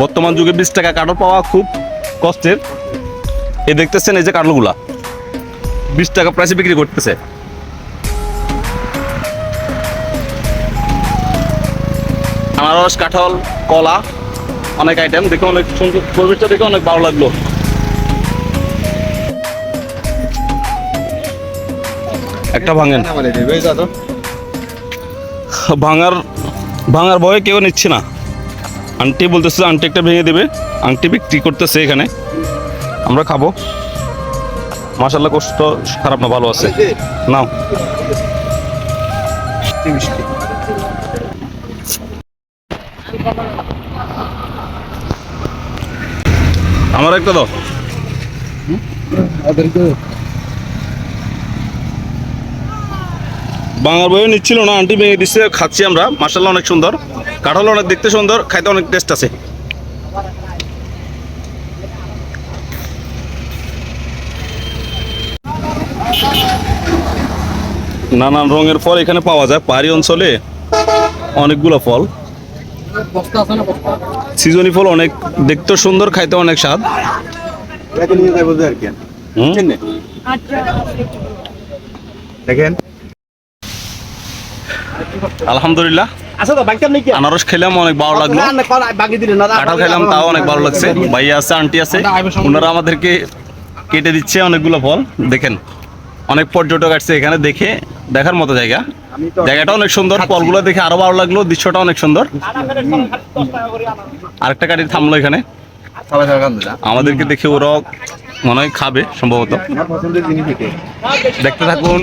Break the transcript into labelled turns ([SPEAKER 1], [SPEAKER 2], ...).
[SPEAKER 1] বর্তমান যুগে বিশ টাকা কাঠল পাওয়া খুব কষ্টের। এই দেখতেছেন এই যে কাঠলগুলা। বিশ টাকা প্রাইসে বিক্রি করতেছে। আনারস কাঁঠাল কলা অনেক আইটেম দেখে অনেক সুন্দর পরিবেশটা দেখে অনেক ভালো লাগল। একটা ভাঙেন। ভাঙার ভাঙার ভয়ে কেউ নিচ্ছে না। আন্টি বলতেছে আন্টি একটা ভেঙে দেবে। আংটি বিক্রি করতেছে এখানে। আমরা খাব। মাসাল্লাহ কষ্ট খারাপ না, ভালো আছে। নাও। আমার একটা দাও। বাংলার বইও নিচ্ছিল না আন্টি ভেঙে দিচ্ছে খাচ্ছি আমরা। মাসাল্লাহ অনেক সুন্দর। কাঁঠাল অনেক দেখতে সুন্দর খাইতে অনেক টেস্ট আছে। নানান রঙের ফল এখানে পাওয়া যায়। পাহাড়ি অঞ্চলে অনেকগুলো ফল। সিজনি ফল অনেক দেখতে সুন্দর খাইতে অনেক স্বাদ?
[SPEAKER 2] দেখেন?
[SPEAKER 1] আলহামদুলিল্লাহ।
[SPEAKER 2] আচ্ছা
[SPEAKER 1] আনারস খেলাম অনেক ভালো লাগল।
[SPEAKER 2] না
[SPEAKER 1] কাঁঠাল খেলাম তাও অনেক ভালো লাগছে। ভাইয়া আছে আন্টি আছে। ওনারা আমাদেরকে কেটে দিচ্ছে অনেকগুলো ফল। দেখেন অনেক পর্যটক আসছে এখানে দেখে দেখার মতো জায়গা। জায়গাটা অনেক সুন্দর ফলগুলো দেখে আরও ভালো লাগল দৃশ্যটা অনেক সুন্দর। আরেকটা গাড়ি থামলো এখানে। আমাদেরকে দেখে ওরাও মনে হয় খাবে সম্ভবত। দেখতে থাকুন।